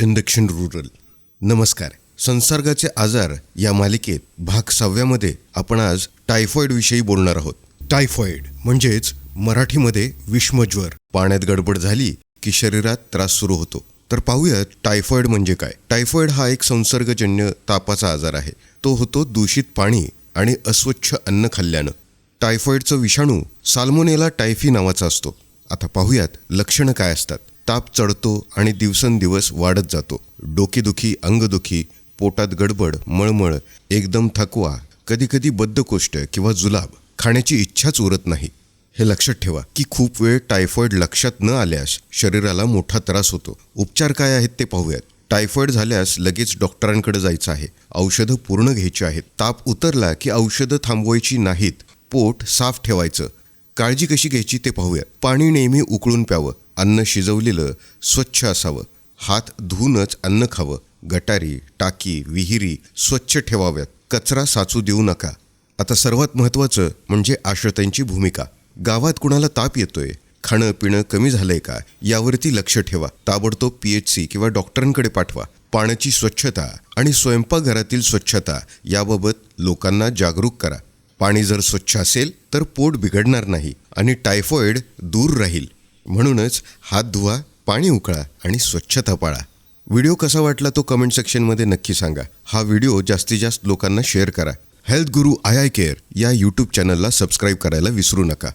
Induction rural नमस्कार. संसर्गाचे आजार या मालिकेत भाग सहाव्यामध्ये आपण आज टायफॉइड विषयी बोलणार आहोत. टायफॉइड म्हणजेच मराठीमध्ये विष्मज्वर. पाण्यात गडबड झाली की शरीरात त्रास सुरू होतो. तर पाहूयात टायफॉइड म्हणजे काय? टायफॉइड हा एक संसर्गजन्य तापाचा आजार आहे. तो होतो दूषित पाणी आणि अस्वच्छ अन्न खाल्ल्यानं. टायफॉइडचा विषाणू साल्मोनेला टायफी नावाचा असतो. आता पाहूयात लक्षणं काय असतात? ताप चढतो आणि दिवसेंदिवस वाढत जातो. डोकेदुखी अंगदुखी पोटात गडबड मळमळ एकदम थकवा कधीकधी बद्धकोष्ठ किंवा जुलाब खाण्याची इच्छाच उरत नाही. हे लक्षात ठेवा की खूप वेळ टायफॉइड लक्षात न आल्यास शरीराला मोठा त्रास होतो. उपचार काय आहेत ते पाहूयात. टायफॉइड झाल्यास लगेच डॉक्टरांकडे जायचं आहे. औषधं पूर्ण घ्यायची आहेत. ताप उतरला की औषधं थांबवायची नाहीत. पोट साफ ठेवायचं. काळजी कशी घ्यायची ते पाहूया. पाणी नेहमी उकळून प्यावं अन्न शिजवलेलं स्वच्छ असावं. हात धुवूनच अन्न खावं. गटारी टाकी विहिरी स्वच्छ ठेवाव्यात. कचरा साचू देऊ नका. आता सर्वात महत्त्वाचं म्हणजे आश्रतांची भूमिका. गावात कुणाला ताप येतोय? खाणं पिणं कमी झालंय का? यावरती लक्ष ठेवा. ताबडतोब पी एच सी किंवा डॉक्टरांकडे पाठवा. पाण्याची स्वच्छता आणि स्वयंपाकघरातील स्वच्छता याबाबत लोकांना जागरूक करा. पाणी जर स्वच्छ असेल तर पोट बिघडणार नाही आणि टायफॉइड दूर राहील. म्हणूनच हात धुवा पाणी उकळा आणि स्वच्छता पाळा. व्हिडिओ कसा वाटला तो कमेंट सेक्शनमध्ये नक्की सांगा. हा व्हिडिओ जास्तीत जास्त लोकांना शेअर करा. Health guru eye eye care या यूट्यूब चॅनलला सबस्क्राईब करायला विसरू नका.